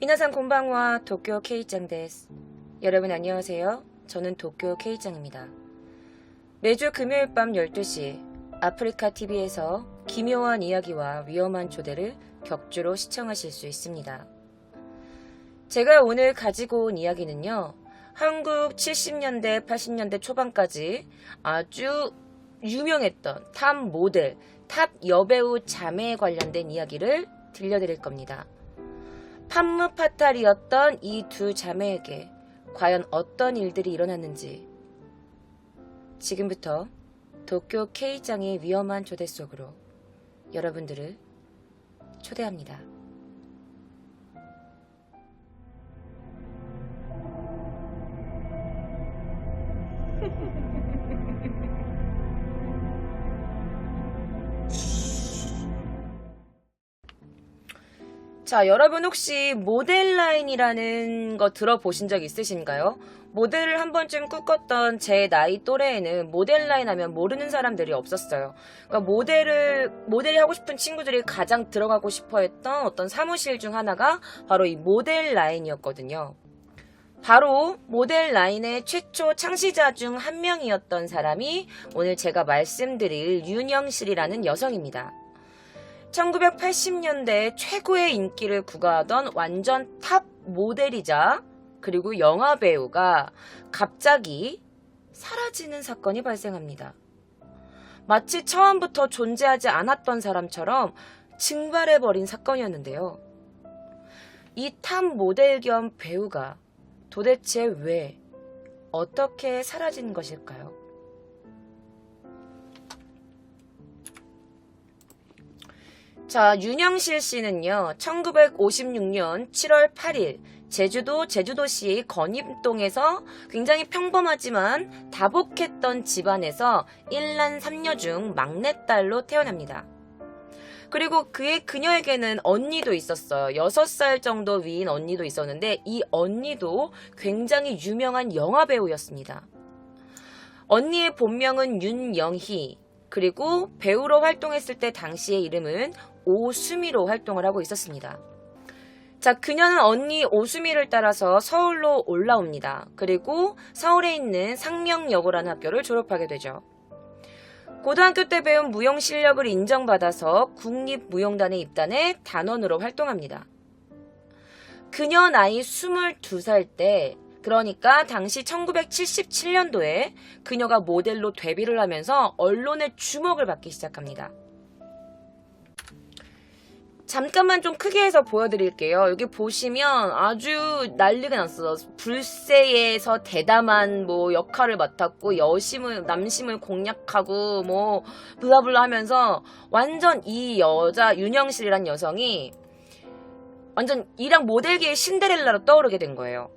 미나산 곤방와 도쿄 K짱 데스. 여러분 안녕하세요. 저는 도쿄 K짱입니다. 매주 금요일 밤 12시 아프리카 TV에서 기묘한 이야기와 위험한 조대를 격주로 시청하실 수 있습니다. 제가 오늘 가지고 온 이야기는요. 한국 70년대, 80년대 초반까지 아주 유명했던 탑 모델, 탑 여배우 자매에 관련된 이야기를 들려드릴 겁니다. 판무파탈이었던 이 두 자매에게 과연 어떤 일들이 일어났는지 지금부터 도쿄 K장의 위험한 조대 속으로 여러분들을 초대합니다. 자, 여러분 혹시 모델 라인이라는 거 들어보신 적 있으신가요? 모델을 한 번쯤 꿈꿨던 제 나이 또래에는 모델 라인 하면 모르는 사람들이 없었어요. 그러니까 모델을, 모델이 하고 싶은 친구들이 가장 들어가고 싶어 했던 어떤 사무실 중 하나가 바로 이 모델 라인이었거든요. 바로 모델 라인의 최초 창시자 중 한 명이었던 사람이 오늘 제가 말씀드릴 윤영실이라는 여성입니다. 1980년대 최고의 인기를 구가하던 완전 탑 모델이자 그리고 영화 배우가 갑자기 사라지는 사건이 발생합니다. 마치 처음부터 존재하지 않았던 사람처럼 증발해버린 사건이었는데요. 이 탑 모델 겸 배우가 도대체 왜, 어떻게 사라진 것일까요? 자, 윤영실 씨는요, 1956년 7월 8일, 제주도 제주도시 건임동에서 굉장히 평범하지만 다복했던 집안에서 일란 3녀 중 막내딸로 태어납니다. 그리고 그의 그녀에게는 언니도 있었어요. 6살 정도 위인 언니도 있었는데 이 언니도 굉장히 유명한 영화 배우였습니다. 언니의 본명은 윤영희. 그리고 배우로 활동했을 때 당시의 이름은 오수미로 활동을 하고 있었습니다. 자, 그녀는 언니 오수미를 따라서 서울로 올라옵니다. 그리고 서울에 있는 상명여고라는 학교를 졸업하게 되죠. 고등학교 때 배운 무용 실력을 인정받아서 국립무용단에 입단해 단원으로 활동합니다. 그녀 나이 22살 때, 그러니까 당시 1977년도에 그녀가 모델로 데뷔를 하면서 언론의 주목을 받기 시작합니다. 잠깐만 좀 크게 해서 보여드릴게요. 여기 보시면 아주 난리가 났어. 불세에서 대담한 뭐 역할을 맡았고 여심을 남심을 공략하고 뭐 블라블라 하면서 완전 이 여자 윤영실이란 여성이 완전 이랑 모델계의 신데렐라로 떠오르게 된 거예요.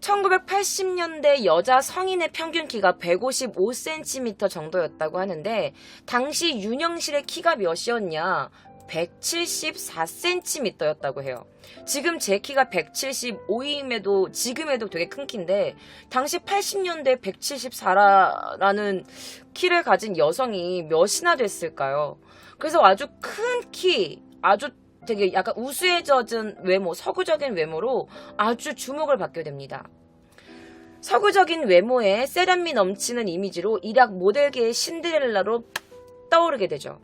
1980년대 여자 성인의 평균 키가 155cm 정도였다고 하는데 당시 윤영실의 키가 몇이었냐? 174cm였다고 해요. 지금 제 키가 175임에도 지금에도 되게 큰 키인데 당시 80년대 174라는 키를 가진 여성이 몇이나 됐을까요? 그래서 아주 큰 키, 아주 되게 약간 우수해 젖은 외모, 서구적인 외모로 아주 주목을 받게 됩니다. 서구적인 외모에 세련미 넘치는 이미지로 일약 모델계의 신데렐라로 떠오르게 되죠.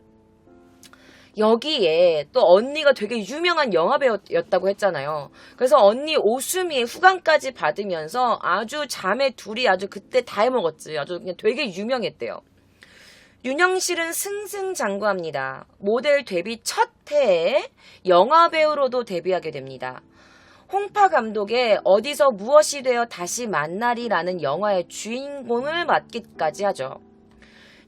여기에 또 언니가 되게 유명한 영화배우였다고 했잖아요. 그래서 언니 오수미의 후광까지 받으면서 아주 자매 둘이 아주 그때 다 해먹었지. 아주 그냥 되게 유명했대요. 윤영실은 승승장구합니다. 모델 데뷔 첫 해에 영화배우로도 데뷔하게 됩니다. 홍파 감독의 어디서 무엇이 되어 다시 만나리라는 영화의 주인공을 맡기까지 하죠.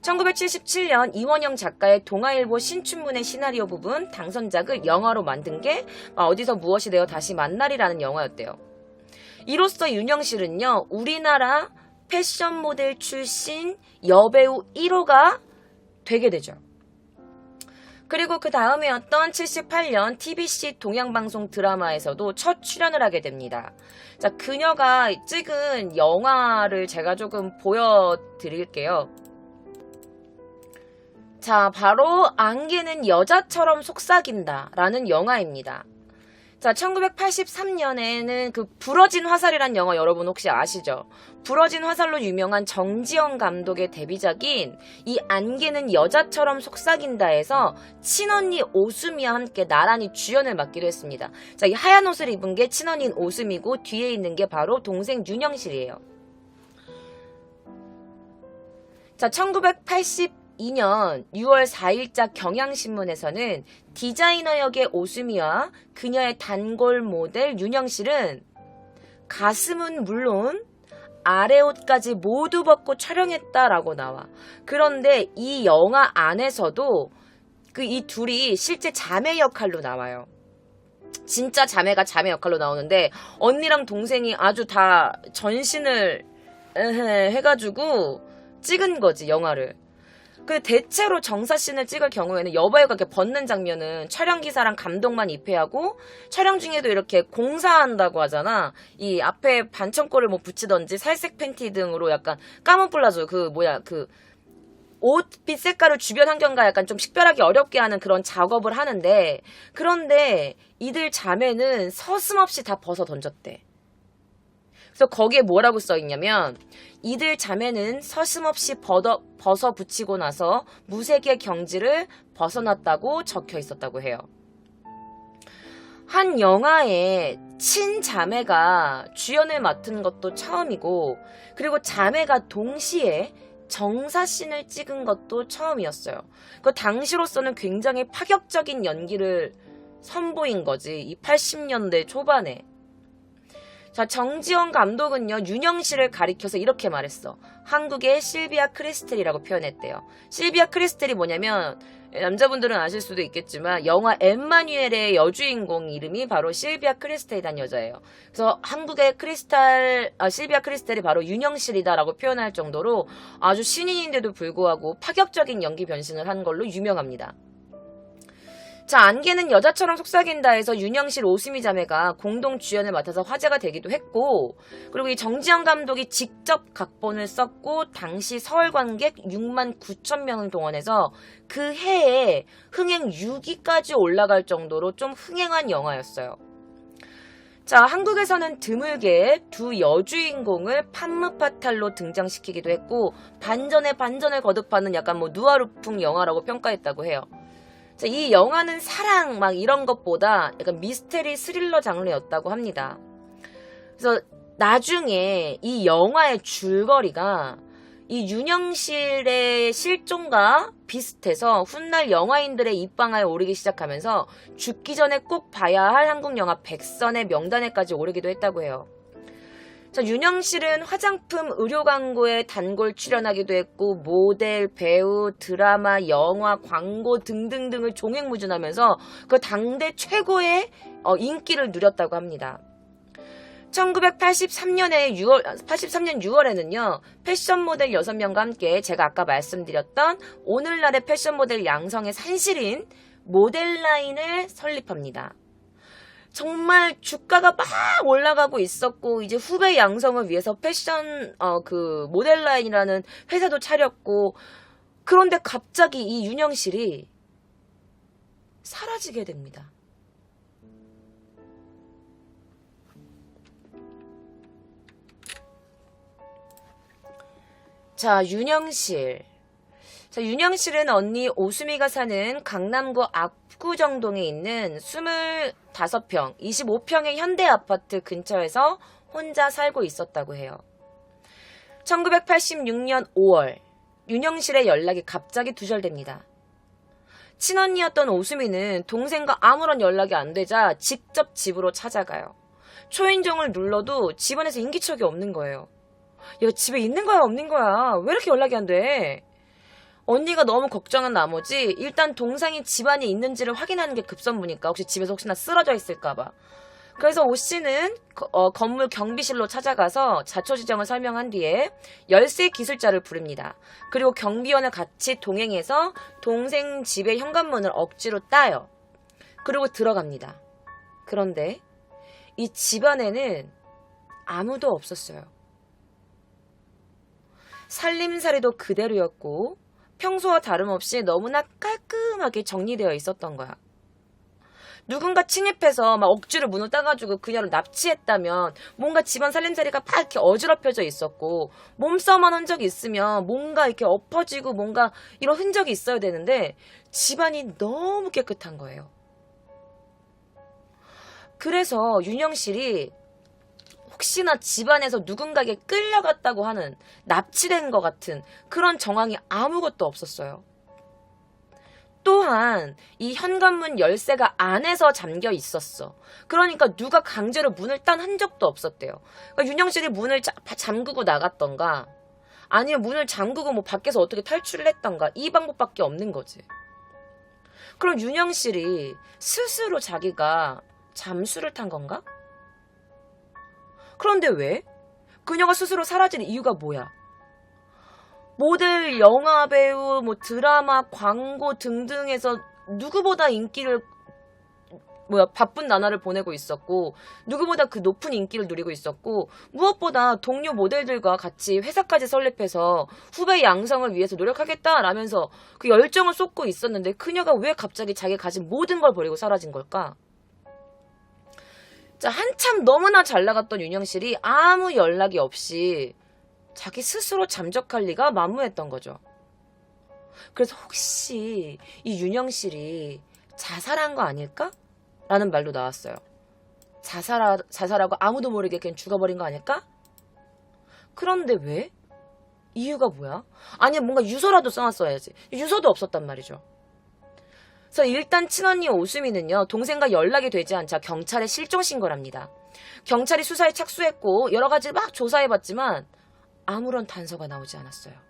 1977년 이원영 작가의 동아일보 신춘문의 시나리오 부분 당선작을 영화로 만든 게 어디서 무엇이 되어 다시 만나리라는 영화였대요. 이로써 윤영실은요, 우리나라 패션 모델 출신 여배우 1호가 되게 되죠. 그리고 그 다음에였던 78년 TBC 동양방송 드라마에서도 첫 출연을 하게 됩니다. 자, 그녀가 찍은 영화를 제가 조금 보여드릴게요. 자, 바로 안개는 여자처럼 속삭인다 라는 영화입니다. 자, 1983년에는 그 부러진 화살이란 영화 여러분 혹시 아시죠? 부러진 화살로 유명한 정지영 감독의 데뷔작인 이 안개는 여자처럼 속삭인다에서 친언니 오수미와 함께 나란히 주연을 맡기도 했습니다. 자, 이 하얀 옷을 입은 게 친언니인 오수미고 뒤에 있는 게 바로 동생 윤영실이에요. 자, 1982년 6월 4일자 경향신문에서는 디자이너 역의 오수미와 그녀의 단골 모델 윤영 실은 가슴은 물론 아래 옷까지 모두 벗고 촬영했다라고 나와. 그런데 이 영화 안에서도 그 이 둘이 실제 자매 역할로 나와요. 진짜 자매가 자매 역할로 나오는데 언니랑 동생이 아주 다 전신을 해가지고 찍은 거지 영화를. 그 대체로 정사 씬을 찍을 경우에는 여배우가 이렇게 벗는 장면은 촬영 기사랑 감독만 입회하고 촬영 중에도 이렇게 공사한다고 하잖아. 이 앞에 반청골을 뭐 붙이던지 살색 팬티 등으로 약간 까문플라조 그 뭐야 그 옷빛 색깔을 주변 환경과 약간 좀 식별하기 어렵게 하는 그런 작업을 하는데 그런데 이들 자매는 서슴없이 다 벗어 던졌대. 그래서 거기에 뭐라고 써 있냐면 이들 자매는 서슴없이 벗어, 벗어 붙이고 나서 무색의 경지를 벗어났다고 적혀 있었다고 해요. 한 영화에 친자매가 주연을 맡은 것도 처음이고 그리고 자매가 동시에 정사씬을 찍은 것도 처음이었어요. 그 당시로서는 굉장히 파격적인 연기를 선보인 거지. 이 80년대 초반에. 자, 정지원 감독은요, 윤영 씨를 가리켜서 이렇게 말했어. 한국의 실비아 크리스텔이라고 표현했대요. 실비아 크리스텔이 뭐냐면, 남자분들은 아실 수도 있겠지만, 영화 엠마뉴엘의 여주인공 이름이 바로 실비아 크리스텔이란 여자예요. 그래서 한국의 크리스탈, 아, 실비아 크리스텔이 바로 윤영실이다라고 표현할 정도로 아주 신인인데도 불구하고 파격적인 연기 변신을 한 걸로 유명합니다. 자, 안개는 여자처럼 속삭인다 에서 윤영실 오수미 자매가 공동 주연을 맡아서 화제가 되기도 했고, 그리고 이 정지영 감독이 직접 각본을 썼고, 당시 서울 관객 6만 9천 명을 동원해서 그 해에 흥행 6위까지 올라갈 정도로 좀 흥행한 영화였어요. 자, 한국에서는 드물게 두 여주인공을 판무파탈로 등장시키기도 했고, 반전에 반전을 거듭하는 약간 뭐 누아르풍 영화라고 평가했다고 해요. 자, 이 영화는 사랑 막 이런 것보다 약간 미스테리 스릴러 장르였다고 합니다. 그래서 나중에 이 영화의 줄거리가 이 윤영실의 실종과 비슷해서 훗날 영화인들의 입방아에 오르기 시작하면서 죽기 전에 꼭 봐야 할 한국 영화 100선의 명단에까지 오르기도 했다고 해요. 자, 윤영 실은 화장품, 의료 광고에 단골 출연하기도 했고 모델, 배우, 드라마, 영화, 광고 등등등을 종횡무진하면서 그 당대 최고의 어, 인기를 누렸다고 합니다. 1983년에 6월, 83년 6월에는요, 패션 모델 6명과 함께 제가 아까 말씀드렸던 오늘날의 패션 모델 양성의 산실인 모델 라인을 설립합니다. 정말 주가가 막 올라가고 있었고 이제 후배 양성을 위해서 패션 어 그 모델 라인이라는 회사도 차렸고 그런데 갑자기 이 윤영실이 사라지게 됩니다. 자, 윤영실. 자, 윤영 실은 언니 오수미가 사는 강남구 압구정동에 있는 25평, 25평의 현대 아파트 근처에서 혼자 살고 있었다고 해요. 1986년 5월, 윤영실의 연락이 갑자기 두절됩니다. 친언니였던 오수미는 동생과 아무런 연락이 안 되자 직접 집으로 찾아가요. 초인종을 눌러도 집안에서 인기척이 없는 거예요. 얘가 집에 있는 거야, 없는 거야? 왜 이렇게 연락이 안 돼? 언니가 너무 걱정한 나머지 일단 동생이 집안에 있는지를 확인하는 게 급선무니까 혹시 집에서 혹시나 쓰러져 있을까봐. 그래서 오 씨는 거- 어, 건물 경비실로 찾아가서 자초지정을 설명한 뒤에 열쇠 기술자를 부릅니다. 그리고 경비원을 같이 동행해서 동생 집의 현관문을 억지로 따요. 그리고 들어갑니다. 그런데 이 집안에는 아무도 없었어요. 살림살이도 그대로였고 평소와 다름없이 너무나 깔끔하게 정리되어 있었던 거야. 누군가 침입해서 막 억지로 문을 따가지고 그녀를 납치했다면 뭔가 집안 살림살이가 막 이렇게 어지럽혀져 있었고 몸싸움한 흔적이 있으면 뭔가 이렇게 엎어지고 뭔가 이런 흔적이 있어야 되는데 집안이 너무 깨끗한 거예요. 그래서 윤영실이 혹시나 집안에서 누군가에게 끌려갔다고 하는 납치된 것 같은 그런 정황이 아무것도 없었어요. 또한 이 현관문 열쇠가 안에서 잠겨 있었어. 그러니까 누가 강제로 문을 딴 흔적도 없었대요. 그러니까 윤영실이 문을 자- 잠그고 나갔던가 아니면 문을 잠그고 뭐 밖에서 어떻게 탈출을 했던가 이 방법밖에 없는 거지. 그럼 윤영실이 스스로 자기가 잠수를 탄 건가? 그런데 왜? 그녀가 스스로 사라질 이유가 뭐야? 모델, 영화 배우, 뭐 드라마, 광고 등등에서 누구보다 인기를 뭐야 바쁜 나날을 보내고 있었고 누구보다 그 높은 인기를 누리고 있었고 무엇보다 동료 모델들과 같이 회사까지 설립해서 후배 양성을 위해서 노력하겠다라면서 그 열정을 쏟고 있었는데 그녀가 왜 갑자기 자기 가진 모든 걸 버리고 사라진 걸까? 자 한참 너무나 잘 나갔던 윤영실이 아무 연락이 없이 자기 스스로 잠적할 리가 만무했던 거죠. 그래서 혹시 이 윤영실이 자살한 거 아닐까? 라는 말도 나왔어요. 자살하, 자살하고 아무도 모르게 그냥 죽어버린 거 아닐까? 그런데 왜? 이유가 뭐야? 아니 뭔가 유서라도 써놨어야지. 유서도 없었단 말이죠. 그래서 일단 친언니 오수미는요 동생과 연락이 되지 않자 경찰에 실종 신고를 합니다. 경찰이 수사에 착수했고 여러 가지 막 조사해봤지만 아무런 단서가 나오지 않았어요.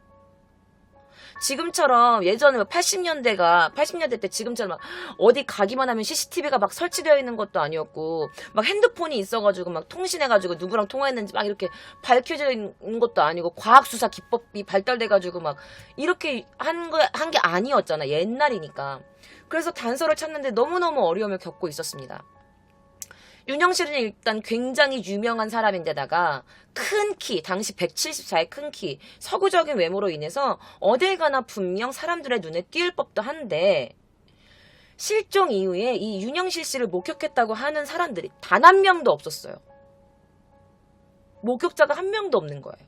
지금처럼 예전에 80년대가 80년대 때 지금처럼 막 어디 가기만 하면 CCTV가 막 설치되어 있는 것도 아니었고 막 핸드폰이 있어가지고 막 통신해가지고 누구랑 통화했는지 막 이렇게 밝혀져 있는 것도 아니고 과학 수사 기법이 발달돼가지고 막 이렇게 한 거 한 게 아니었잖아 옛날이니까 그래서 단서를 찾는데 너무너무 어려움을 겪고 있었습니다. 윤영실은 일단 굉장히 유명한 사람인데다가 큰 키, 당시 174의 큰 키, 서구적인 외모로 인해서 어딜 가나 분명 사람들의 눈에 띄을 법도 한데 실종 이후에 이 윤영실 씨를 목격했다고 하는 사람들이 단 한 명도 없었어요. 목격자가 한 명도 없는 거예요.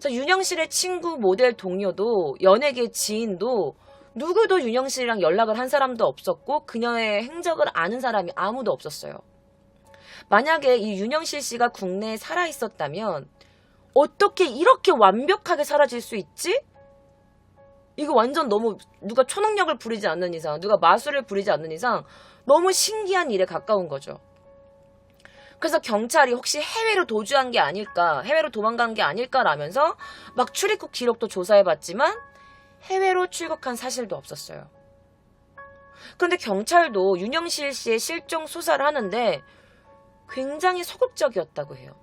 자, 윤영실의 친구, 모델, 동료도 연예계 지인도 누구도 윤영실이랑 연락을 한 사람도 없었고 그녀의 행적을 아는 사람이 아무도 없었어요. 만약에 이 윤영실 씨가 국내에 살아 있었다면 어떻게 이렇게 완벽하게 사라질 수 있지? 이거 완전 너무 누가 초능력을 부리지 않는 이상, 누가 마술을 부리지 않는 이상 너무 신기한 일에 가까운 거죠. 그래서 경찰이 혹시 해외로 도주한 게 아닐까, 해외로 도망간 게 아닐까라면서 막 출입국 기록도 조사해봤지만 해외로 출국한 사실도 없었어요. 그런데 경찰도 윤영실 씨의 실종 수사를 하는데 굉장히 소극적이었다고 해요.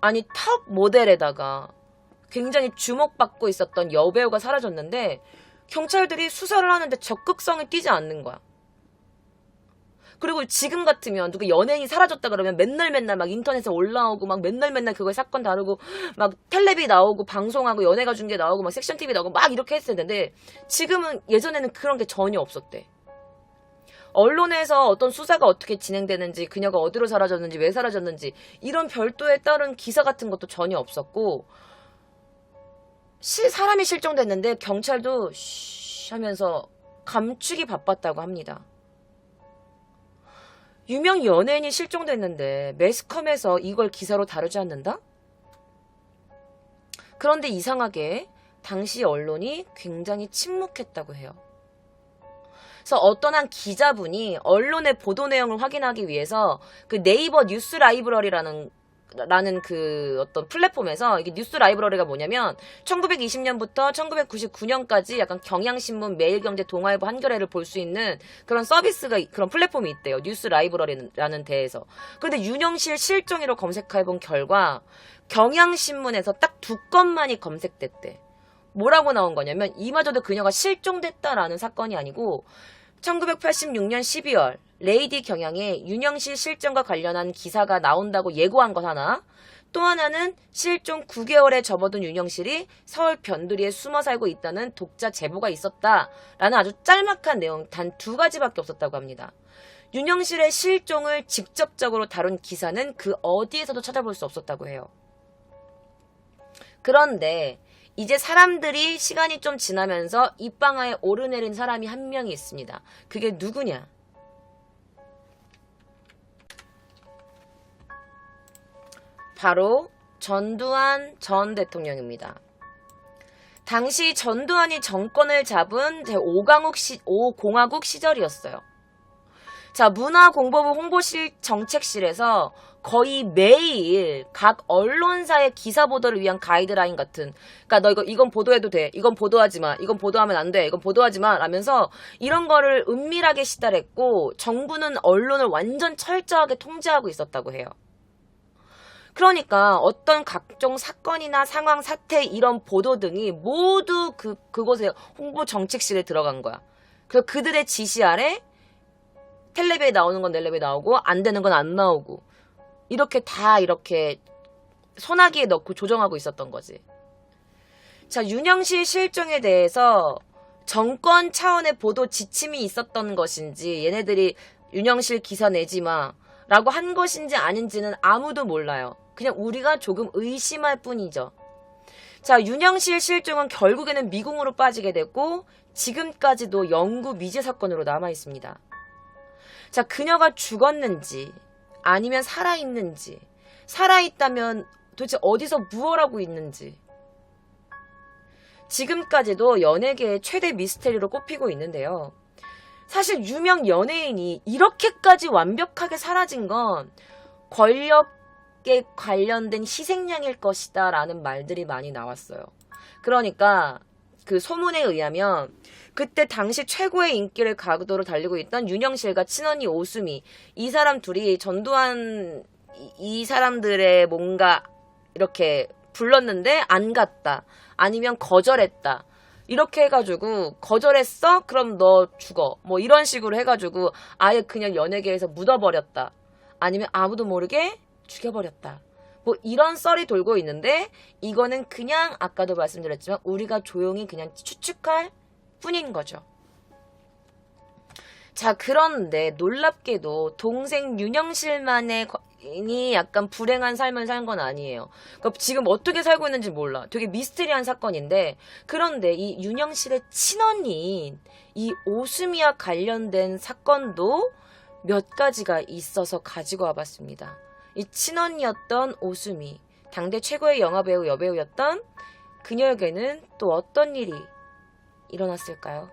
아니 탑 모델에다가 굉장히 주목받고 있었던 여배우가 사라졌는데 경찰들이 수사를 하는데 적극성을 띠지 않는 거야. 그리고 지금 같으면 누가 연예인이 사라졌다 그러면 맨날 맨날 막 인터넷에 올라오고 막 맨날 맨날 그걸 사건 다루고 막 텔레비 나오고 방송하고 연예가 중계 나오고 막 섹션 TV 나오고 막 이렇게 했어야 되는데 지금은 예전에는 그런 게 전혀 없었대. 언론에서 어떤 수사가 어떻게 진행되는지 그녀가 어디로 사라졌는지 왜 사라졌는지 이런 별도에 따른 기사 같은 것도 전혀 없었고 실 사람이 실종됐는데 경찰도 쉬 하면서 감추기 바빴다고 합니다. 유명 연예인이 실종됐는데 매스컴에서 이걸 기사로 다루지 않는다? 그런데 이상하게 당시 언론이 굉장히 침묵했다고 해요. 그래서 어떤 한 기자분이 언론의 보도 내용을 확인하기 위해서 그 네이버 뉴스 라이브러리라는 라는 그 어떤 플랫폼에서 이게 뉴스 라이브러리가 뭐냐면 1920년부터 1999년까지 약간 경향신문, 매일경제, 동아일보, 한겨레를 볼 수 있는 그런 서비스가 그런 플랫폼이 있대요. 뉴스 라이브러리라는 데에서. 그런데 윤영실 실종이로 검색해 본 결과 경향신문에서 딱 두 건만이 검색됐대. 뭐라고 나온 거냐면 이마저도 그녀가 실종됐다라는 사건이 아니고 1986년 12월 레이디 경향에 윤영실 실종과 관련한 기사가 나온다고 예고한 것 하나 또 하나는 실종 9개월에 접어든 윤영실이 서울 변두리에 숨어 살고 있다는 독자 제보가 있었다라는 아주 짤막한 내용 단 두 가지밖에 없었다고 합니다. 윤영실의 실종을 직접적으로 다룬 기사는 그 어디에서도 찾아볼 수 없었다고 해요. 그런데 이제 사람들이 시간이 좀 지나면서 입방아에 오르내린 사람이 한 명이 있습니다. 그게 누구냐? 바로 전두환 전 대통령입니다. 당시 전두환이 정권을 잡은 제5강국 시, 5공화국 시절이었어요. 자, 문화공보부 홍보실 정책실에서 거의 매일 각 언론사의 기사 보도를 위한 가이드라인 같은, 그니까 너 이거, 이건 보도해도 돼. 이건 보도하지 마. 이건 보도하면 안 돼. 이건 보도하지 마. 라면서 이런 거를 은밀하게 시달했고, 정부는 언론을 완전 철저하게 통제하고 있었다고 해요. 그러니까 어떤 각종 사건이나 상황, 사태 이런 보도 등이 모두 그 그곳에 홍보 정책실에 들어간 거야. 그래서 그들의 지시 아래 텔레비에 나오는 건 텔레비에 나오고 안 되는 건 안 나오고 이렇게 다 이렇게 소나기에 넣고 조정하고 있었던 거지. 자, 윤영실 실종에 대해서 정권 차원의 보도 지침이 있었던 것인지 얘네들이 윤영실 기사 내지 마 라고 한 것인지 아닌지는 아무도 몰라요. 그냥 우리가 조금 의심할 뿐이죠. 자, 윤영실 실종은 결국에는 미궁으로 빠지게 됐고 지금까지도 영구 미제 사건으로 남아 있습니다. 자, 그녀가 죽었는지 아니면 살아있는지 살아있다면 도대체 어디서 무엇 하고 있는지 지금까지도 연예계의 최대 미스테리로 꼽히고 있는데요. 사실 유명 연예인이 이렇게까지 완벽하게 사라진 건 권력에 관련된 희생양일 것이다 라는 말들이 많이 나왔어요. 그러니까 그 소문에 의하면 그때 당시 최고의 인기를 가도로 달리고 있던 윤영실과 친언니 오수미 이 사람 둘이 전두환 이, 이 사람들의 뭔가 이렇게 불렀는데 안 갔다 아니면 거절했다 이렇게 해가지고 거절했어? 그럼 너 죽어. 뭐 이런 식으로 해가지고 아예 그냥 연예계에서 묻어버렸다. 아니면 아무도 모르게 죽여버렸다. 뭐 이런 썰이 돌고 있는데 이거는 그냥 아까도 말씀드렸지만 우리가 조용히 그냥 추측할 뿐인 거죠. 자, 그런데 놀랍게도 동생 윤영실만의 이 약간 불행한 삶을 산 건 아니에요. 그러니까 지금 어떻게 살고 있는지 몰라. 되게 미스테리한 사건인데 그런데 이 윤영실의 친언니인 이 오수미와 관련된 사건도 몇 가지가 있어서 가지고 와봤습니다. 이 친언니였던 오수미, 당대 최고의 영화배우 여배우였던 그녀에게는 또 어떤 일이 일어났을까요?